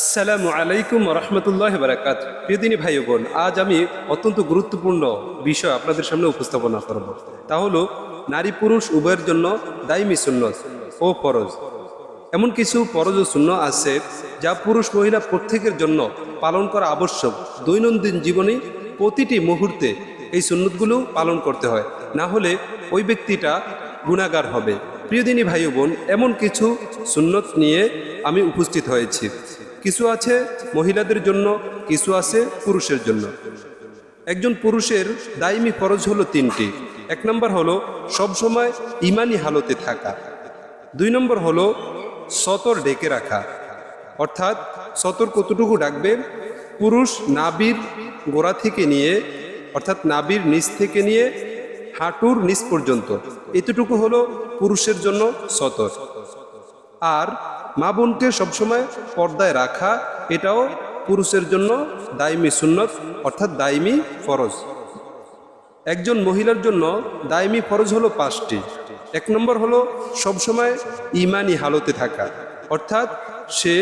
আসসালামু আলাইকুম রহমতুল্লাহ বারাকাত প্রিয়দিনী ভাই বোন আজ আমি অত্যন্ত গুরুত্বপূর্ণ বিষয় আপনাদের সামনে উপস্থাপনা করব। তা হলো, নারী পুরুষ উভয়ের জন্য দায়মি সুন্নত ও ফরজ। এমন কিছু ফরজ ও শূন্য আছে যা পুরুষ মহিলা প্রত্যেকের জন্য পালন করা আবশ্যক। দৈনন্দিন জীবনে প্রতিটি মুহূর্তে এই সুন্নতগুলো পালন করতে হয়। না হলে ওই ব্যক্তিটা গুণাগার হবে। প্রিয়দিনী ভাই বোন এমন কিছু সুন্নত নিয়ে আমি উপস্থিত হয়েছি। কিছু আছে মহিলাদের জন্য, কিছু আছে পুরুষের জন্য। একজন পুরুষের দায়মি ফরজ হলো তিনটি। এক নম্বর হলো সবসময় ইমানি হালতে থাকা। দুই নম্বর হলো সতর ডেকে রাখা। অর্থাৎ সতর কতটুকু ডাকবে? পুরুষ নাবির গোড়া থেকে নিয়ে, অর্থাৎ নাবির নিচ থেকে নিয়ে হাঁটুর নিচ পর্যন্ত। এতটুকু হলো পুরুষের জন্য সতর। আর মা বোনকে সবসময় পর্দায় রাখা, এটাও পুরুষের জন্য দায়মি সুন্নত, অর্থাৎ দায়মি ফরজ। একজন মহিলার জন্য দায়মি ফরজ হলো পাঁচটি। এক নম্বর হলো সবসময় ইমানি হালতে থাকা, অর্থাৎ সে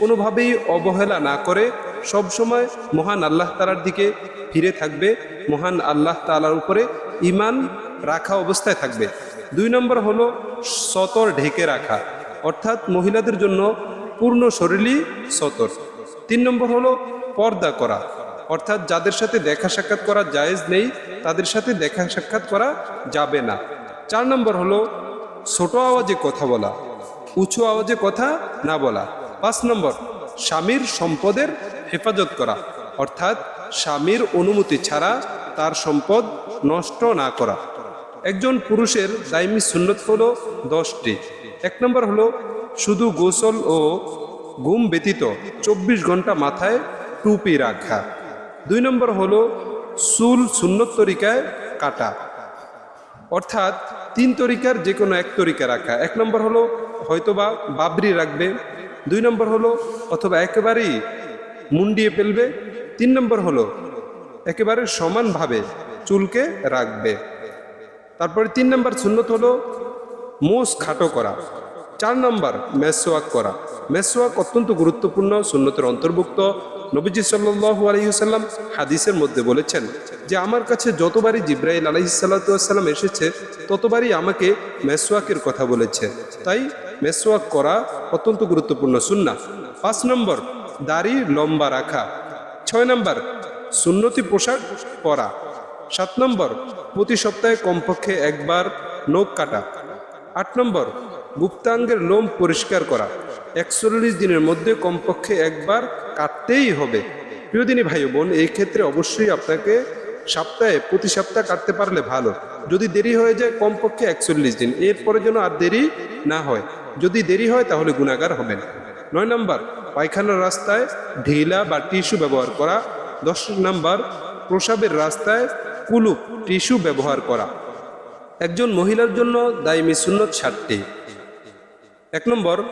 কোনোভাবেই অবহেলা না করে, সবসময় মহান আল্লাহ তালার দিকে ফিরে থাকবে, মহান আল্লাহ তালার উপরে ইমান রাখা অবস্থায় থাকবে। দুই নম্বর হলো সতর ঢেকে রাখা অর্থাৎ মহিলাদের জন্য পূর্ণ শরীরই সতর। তিন নম্বর হলো পর্দা করা। অর্থাৎ যাদের সাথে দেখা সাক্ষাৎ করা জায়েজ নেই, তাদের সাথে দেখা সাক্ষাৎ করা যাবে না। চার নম্বর হলো ছোট আওয়াজে কথা বলা, উঁচু আওয়াজে কথা না বলা। পাঁচ নম্বর, স্বামীর সম্পদের হেফাজত করা। অর্থাৎ স্বামীর অনুমতি ছাড়া তার সম্পদ নষ্ট না করা। একজন পুরুষের দায়মি সুন্নত হলো দশটি। এক নম্বর হলো, শুধু গোসল ও ঘুম ব্যতীত চব্বিশ ঘণ্টা মাথায় টুপি রাখা। দুই নম্বর হলো, চুল সুন্নত তরিকায় কাটা। অর্থাৎ তিন তরিকার যে কোনো এক তরিকা রাখা। এক নম্বর হলো, হয়তোবা বাবরি রাখবে। দুই নম্বর হলো, অথবা একেবারেই মুন্ডিয়ে ফেলবে। তিন নম্বর হলো, একেবারে সমানভাবে চুলকে রাখবে। তারপরে তিন নম্বর সুন্নত হলো মোষ খাটো করা। চার নম্বর, মেসোয়াক করা। মেসোয়াক অত্যন্ত গুরুত্বপূর্ণ, সুন্নতের অন্তর্ভুক্ত। নবীজি সাল্লু আলহিহাল্লাম হাদিসের মধ্যে বলেছেন যে, আমার কাছে যতবারই জিব্রাইল আলহিসাল্লাম এসেছে, ততবারই আমাকে মেসোয়াকের কথা বলেছে। তাই মেসোয়াক করা অত্যন্ত গুরুত্বপূর্ণ সুন্না পাঁচ নম্বর, দাড়ি লম্বা রাখা। ছয় নম্বর, সুন্নতি পোশাক পরা। সাত নম্বর, প্রতি সপ্তাহে কমপক্ষে একবার নখ কাটা। আট নম্বর, গুপ্তাঙ্গের লোম পরিষ্কার করা। একচল্লিশ দিনের মধ্যে কমপক্ষে একবার কাটতেই হবে। প্রিয়দিনী ভাই বোন, এই ক্ষেত্রে অবশ্যই আপনাকে সপ্তাহে, প্রতি সপ্তাহ কাটতে পারলে ভালো। যদি দেরি হয়ে যায়, কমপক্ষে একচল্লিশ দিন। এরপরে যেন আর দেরি না হয়। যদি দেরি হয়, তাহলে গুণাগার হবেন। নয় নম্বর, পায়খানার রাস্তায় ঢিলা বা টিস্যু ব্যবহার করা। দশ নম্বর, প্রসাবের রাস্তায় কুলুপ, টিস্যু ব্যবহার করা। একজন মহিলার জন্য দায়মি সুন্নত ষাটটি এক নম্বর,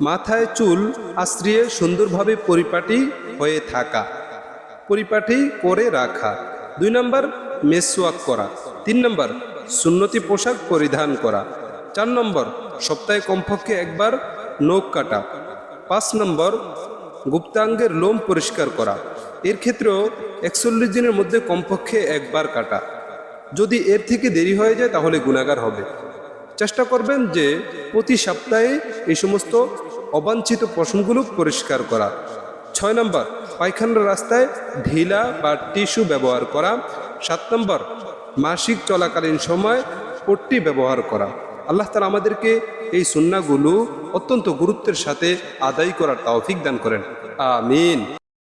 মাথায় চুল আশ্রিয়ে সুন্দরভাবে পরিপাটি হয়ে থাকা। পরিপাটি করে রাখা। দুই নম্বর, মেসওয়াক করা। তিন নম্বর, সুন্নতি পোশাক পরিধান করা। চার নম্বর, সপ্তাহে কমপক্ষে একবার নখ কাটা। পাঁচ নম্বর, গুপ্তাঙ্গের লোম পরিষ্কার করা। এর ক্ষেত্রেও একচল্লিশ দিনের মধ্যে কমপক্ষে একবার কাটা। যদি এর থেকে দেরি হয়ে যায়, তাহলে গুণাগার হবে। চেষ্টা করবেন যে প্রতি সপ্তাহে এই সমস্ত অবাঞ্ছিত পশমগুলো পরিষ্কার করা। ছয় নম্বর, পায়খানার রাস্তায় ঢিলা বা টিস্যু ব্যবহার করা। সাত নম্বর, মাসিক চলাকালীন সময় পট্টি ব্যবহার করা। আল্লাহ তালা আমাদেরকে এই সুন্নাগুলো অত্যন্ত গুরুত্বের সাথে আদায় করার তৌফিক দান করেন। আমিন।